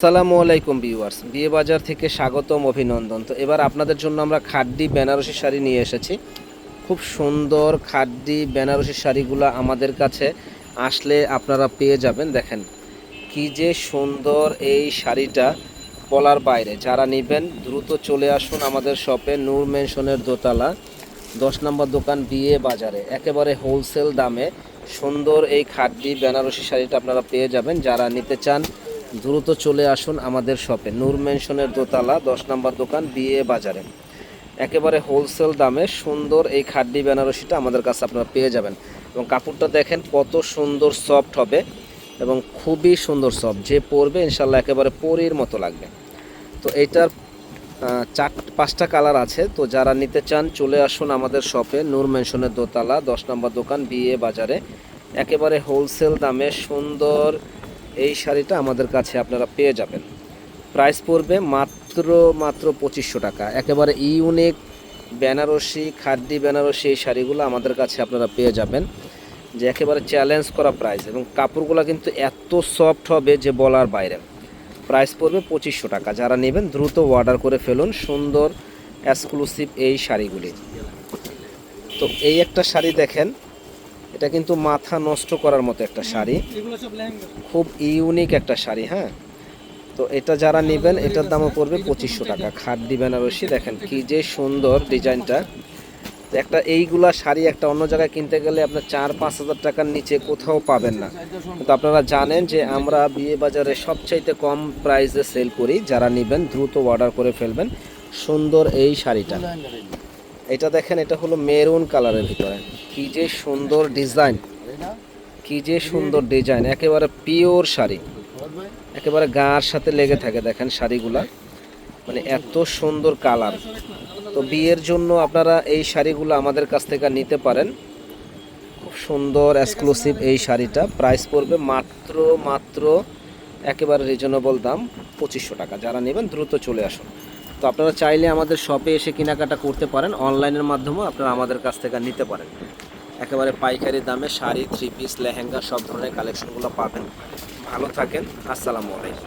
আসসালামু আলাইকুম ভিউয়ার্স বিয়ে বাজার থেকে স্বাগতম, অভিনন্দন। তো এবার আপনাদের জন্য আমরা খাড্ডি বেনারসি শাড়ি নিয়ে এসেছি। খুব সুন্দর খাড্ডি বেনারসি শাড়িগুলো আমাদের কাছে আসলে আপনারা পেয়ে যাবেন। দেখেন কি যে সুন্দর এই শাড়িটা বলার বাইরে। যারা নেবেন, দ্রুত চলে আসুন আমাদের শপে, নূর মেনশনের দোতলা, দশ নম্বর দোকান বিয়ে বাজারে একেবারে হোলসেল দামে সুন্দর এই খাড্ডি বেনারসি শাড়িটা আপনারা পেয়ে যাবেন। যারা নিতে চান দ্রুত চলে আসুন আমাদের শপে। নূর মেনশনের দোতলা, দশ নম্বর দোকান, বিয়ে বাজারে। একেবারে হোলসেল দামে সুন্দর এই খাড্ডি বেনারসিটা আমাদের কাছে আপনারা পেয়ে যাবেন। এবং কাপড়টা দেখেন কত সুন্দর সফট হবে এবং খুবই সুন্দর সফট। যে পরবে ইনশাল্লাহ একেবারে পরির মতো লাগবে। তো এইটার চার, পাঁচটা কালার আছে। তো যারা নিতে চান চলে আসুন আমাদের শপে, নূর মেনশনের দোতলা, দশ নম্বর দোকান, বিয়ে বাজারে। একেবারে হোলসেল দামে সুন্দর এই শাড়িটা আমাদের কাছে আপনারা পেয়ে যাবেন। প্রাইস পড়বে মাত্র মাত্র পঁচিশশো টাকা। একেবারে ইউনিক বেনারসি, খাদ্যি বেনারসি এই শাড়িগুলো আমাদের কাছে আপনারা পেয়ে যাবেন। যে একেবারে চ্যালেঞ্জ করা প্রাইস এবং কাপড়গুলো কিন্তু এত সফট হবে যে বলার বাইরে। প্রাইস পড়বে পঁচিশশো টাকা। যারা নেবেন দ্রুত অর্ডার করে ফেলুন সুন্দর এক্সক্লুসিভ এই শাড়িগুলি। তো এই একটা শাড়ি দেখেন এটা কিন্তু মাথা নষ্ট করার মতো একটা শাড়ি। খুব ইউনিক একটা শাড়ি হ্যাঁ? তো এটা যারা নেবেন এটার দামও পড়বে পঁচিশশো টাকা। খাড্ডি বেনারসি দেখেন কি যে সুন্দর ডিজাইনটা। তো একটা এইগুলা শাড়ি একটা অন্য জায়গায় কিনতে গেলে আপনার চার পাঁচ হাজার টাকার নিচে কোথাও পাবেন না। কিন্তু আপনারা জানেন যে আমরা বিয়ে বাজারে সবচাইতে কম প্রাইসে সেল করি। যারা নেবেন দ্রুত অর্ডার করে ফেলবেন। সুন্দর এই শাড়িটা। এটা দেখেন, এটা হলো মেরুন কালারের ভিতরে। কি যে সুন্দর ডিজাইন। কি যে সুন্দর ডিজাইন। একেবারে পিওর শাড়ি। একেবারে গার সাথে লেগে থাকে দেখেন শাড়িগুলা। মানে এত সুন্দর কালার। তো বিয়ের জন্য আপনারা এই শাড়িগুলো আমাদের কাছ থেকে নিতে পারেন। খুব সুন্দর এক্সক্লুসিভ এই শাড়িটা। প্রাইস পড়বে মাত্র মাত্র একেবারে রিজনেবল দাম পঁচিশশো টাকা। যারা নেবেন দ্রুত চলে আসুন। তো আপনারা চাইলে আমাদের শপে এসে কেনাকাটা করতে পারেন। অনলাইনের মাধ্যমেও আপনারা আমাদের কাছ থেকে নিতে পারেন। একেবারে পাইকারি দামে শাড়ি থ্রি পিস লেহেঙ্গা সব ধরনের কালেকশনগুলো পাবেন। ভালো থাকেন। আসসালামু আলাইকুম।